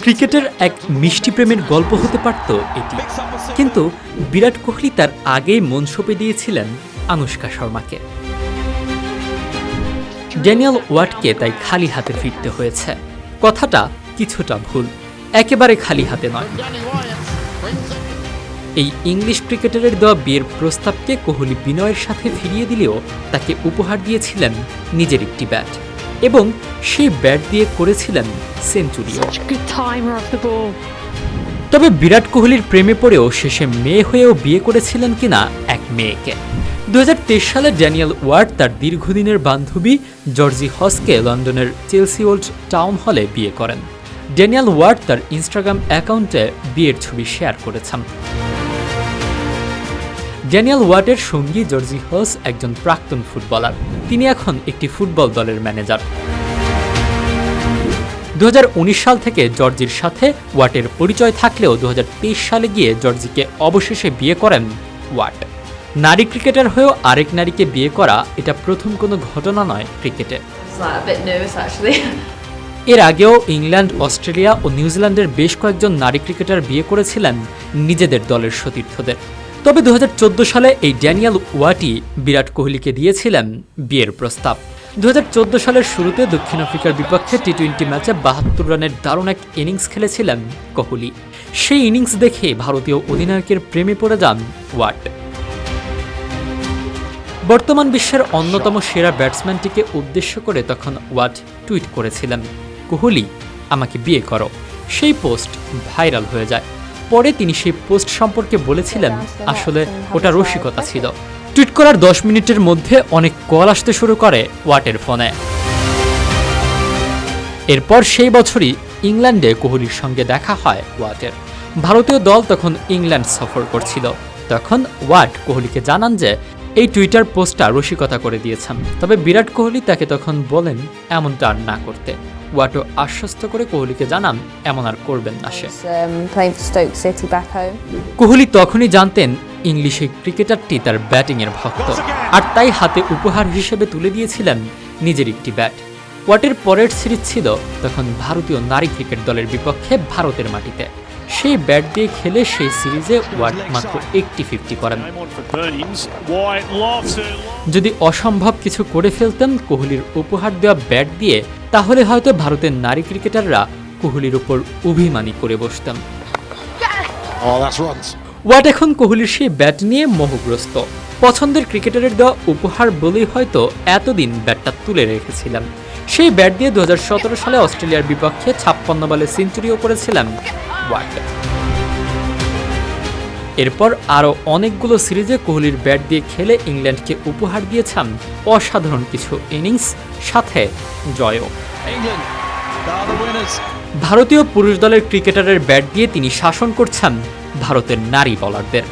ক্রিকেটের এক মিষ্টি প্রেমের গল্প হতে পারত এটি। কিন্তু বিরাট কোহলি তার আগেই মন সঁপে দিয়েছিলেন আনুষ্কা শর্মাকে। ড্যানিয়েল ওয়াটকে তাই খালি হাতে ফিরতে হয়েছে। কথাটা কিছুটা ভুল, একেবারে খালি হাতে নয়। এই ইংলিশ ক্রিকেটারের দেওয়া বিয়ের প্রস্তাবকে কোহলি বিনয়ের সাথে ফিরিয়ে দিলেও তাকে উপহার দিয়েছিলেন নিজের একটি ব্যাট। এবং সেই ব্যাট দিয়ে করেছিলেন সেঞ্চুরিও. তবে বিরাট কোহলির প্রেমে পড়েও শেষে মেয়ে হয়েও বিয়ে করেছিলেন কিনা এক মেয়েকে। দুহাজার তেইশ সালে ড্যানিয়েল ওয়ার্ড তার দীর্ঘদিনের বান্ধবী জর্জি হসকে লন্ডনের চেলসি ওল্ড টাউন হলে বিয়ে করেন। ড্যানিয়েল ওয়ার্ড তার ইনস্টাগ্রাম অ্যাকাউন্টে বিয়ের ছবি শেয়ার করেছেন। ড্যানিয়েল ওয়ার্ডের সঙ্গী জর্জি হস একজন প্রাক্তন ফুটবলার। তিনি এখন একটি ফুটবল দলের ম্যানেজার। দু হাজার উনিশ সাল থেকে জর্জির সাথে ওয়াটের পরিচয় থাকলেও দু হাজার তেইশ সালে গিয়ে জর্জিকে অবশেষে বিয়ে করেন ওয়াট। নারী ক্রিকেটার হয়েও আরেক নারীকে বিয়ে করা এটা প্রথম কোনো ঘটনা নয় ক্রিকেটে. এর আগেও ইংল্যান্ড অস্ট্রেলিয়া ও নিউজিল্যান্ডের বেশ কয়েকজন নারী ক্রিকেটার বিয়ে করেছিলেন নিজেদের দলের সতীর্থদের। তবে দু হাজার চোদ্দ সালে এই ড্যানিয়েল ওয়াটি বিরাট কোহলিকে দিয়েছিলেন বিয়ের প্রস্তাব। দু হাজার চোদ্দ সালের শুরুতে দক্ষিণ আফ্রিকার বিপক্ষে টি টোয়েন্টি ম্যাচে বাহাত্তর রানের দারুণ এক ইনিংস খেলেছিলেন কোহলি। সেই ইনিংস দেখে ভারতীয় অধিনায়কের প্রেমে পড়ে যান ওয়াট। বর্তমান বিশ্বের অন্যতম সেরা ব্যাটসম্যানটিকে উদ্দেশ্য করে তখন ওয়াট টুইট করেছিলেন, কোহলি, আমাকে বিয়ে করো। সেই পোস্ট ভাইরাল হয়ে যায়। পরে তিনি সেই পোস্ট সম্পর্কে বলেছিলেন, আসলে ওটা রসিকতা ছিল। টুইট করার দশ মিনিটের মধ্যে অনেক কল আসতে শুরু করে ওয়াটের ফোনে। এরপর সেই বছরই ইংল্যান্ডে কোহলির সঙ্গে দেখা হয় ওয়াটের। ভারতীয় দল তখন ইংল্যান্ড সফর করছিল। তখন ওয়াট কোহলিকে জানান যে, এই টুইটার পোস্টটা রসিকতা করে দিয়েছেন। তবে বিরাট কোহলি তাকে তখন বলেন, এমনটা আর না করতে। ওয়াটও আশ্বস্ত করে কোহলিকে জানান এমন আর করবেন না সে। Um. কোহলি তখনই জানতেন ইংলিশে ক্রিকেটারটি তার ব্যাটিংয়ের ভক্ত। আর তাই হাতে উপহার হিসেবে তুলে দিয়েছিলেন নিজের একটি ব্যাট। ওয়াটের পরের সিরিজ ছিল তখন ভারতীয় নারী ক্রিকেট দলের বিপক্ষে ভারতের মাটিতে। সেই ব্যাট দিয়ে খেলে সেই সিরিজে ওয়াট মাত্র একটি ফিফটি করেন। যদি অসম্ভব কিছু করে ফেলতেন কোহলির উপহার দেওয়া ব্যাট দিয়ে তাহলে হয়তো ভারতের নারী ক্রিকেটাররা কোহলির উপর অভিমানী করে বসতেন Oh. ওয়াট এখন কোহলির সেই ব্যাট নিয়ে মোহগ্রস্ত? পছন্দের ক্রিকেটারের দেওয়া উপহার বলেই হয়তো এতদিন ব্যাটটা তুলে রেখেছিলাম। সেই ব্যাট দিয়ে দু হাজার সতেরো সালে অস্ট্রেলিয়ার বিপক্ষে ছাপ্পান্ন বলে সেঞ্চুরিও করেছিলাম ওয়াট। এরপর আরও অনেকগুলো সিরিজে কোহলির ব্যাট দিয়ে খেলে ইংল্যান্ডকে উপহার দিয়েছেন অসাধারণ কিছু ইনিংস সাথে জয়ও. ভারতীয় পুরুষ দলের ক্রিকেটারের ব্যাট দিয়ে তিনি শাসন করছেন ভারতের নারী বলারদের